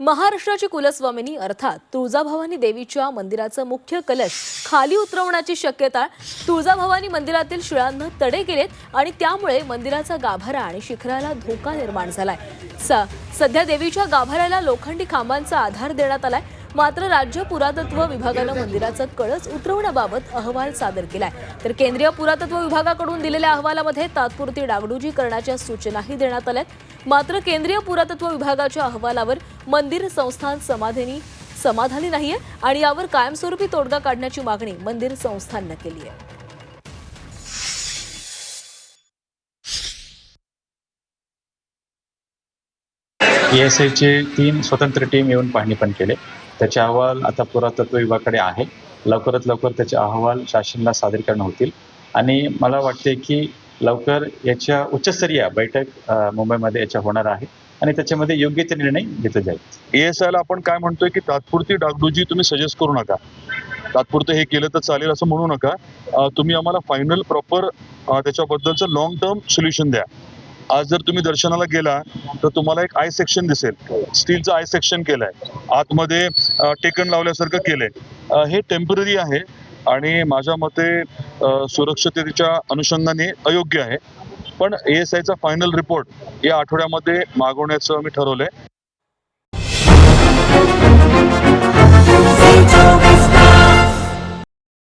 महाराष्ट्राची कुलस्वामिनी अर्थात तुळजाभवानी देवीच्या मंदिराचं मुख्य कलश खाली उतरवण्याची शक्यता तुळजाभवानी मंदिरातील शिळांना तडे गेलेत आणि त्यामुळे मंदिराचा गाभारा आणि शिखराला धोका निर्माण झालाय. स सध्या देवीच्या गाभाऱ्याला लोखंडी खांबांचा आधार देण्यात आलाय. मात्र राज्य पुरातत्व विभागानं मंदिराचा कळस उतरवण्याबाबत अहवाल सादर केलाय. तर केंद्रीय पुरातत्व विभागाकडून दिलेल्या अहवालामध्ये तात्पुरती डागडुजी करण्याच्या सूचनाही देण्यात आल्यात. मात्र केंद्रीय पुरातत्व विभागाच्या अहवालावर मंदिर संस्थान समाधानी समाधानी नाहीये आणि यावर कायमस्वरूपी तोडगा काढण्याची मागणी मंदिर संस्थाननं केली आहे. पी एस आयचे तीन स्वतंत्र टीम येऊन पाहणी पण केले. त्याचे अहवाल आता पुरातत्व विभागाकडे आहे. लवकरात लवकर त्याचे अहवाल शासनाला सादरीकरण होतील. आणि मला वाटते की लवकर याच्या उच्चस्तरीय बैठक मुंबईमध्ये याच्या होणार आहे. आणि त्याच्यामध्ये योग्य ते निर्णय घेतले जाईल. एएसआय ला आपण काय म्हणतोय की तात्पुरती डागडुजी तुम्ही सजेस्ट करू नका. तात्पुरतं हे केलं तर चालेल असं म्हणू नका. तुम्ही आम्हाला फायनल प्रॉपर त्याच्याबद्दलचं लॉंग टर्म सोल्युशन द्या. आज जर तुम्ही दर्शनाला गेला तर तुम्हाला एक आय सेक्शन दिसेल. स्टीलचं आय सेक्शन केलंय. आतमध्ये टेकन लावल्यासारखं केलंय. हे टेंपररी आहे आणि माझ्या मते सुरक्षिततेच्या अनुषंगाने अयोग्य आहे. पण एएसआयचा फायनल रिपोर्ट या आठवड्यामध्ये मागवण्याचं मी ठरवलंय.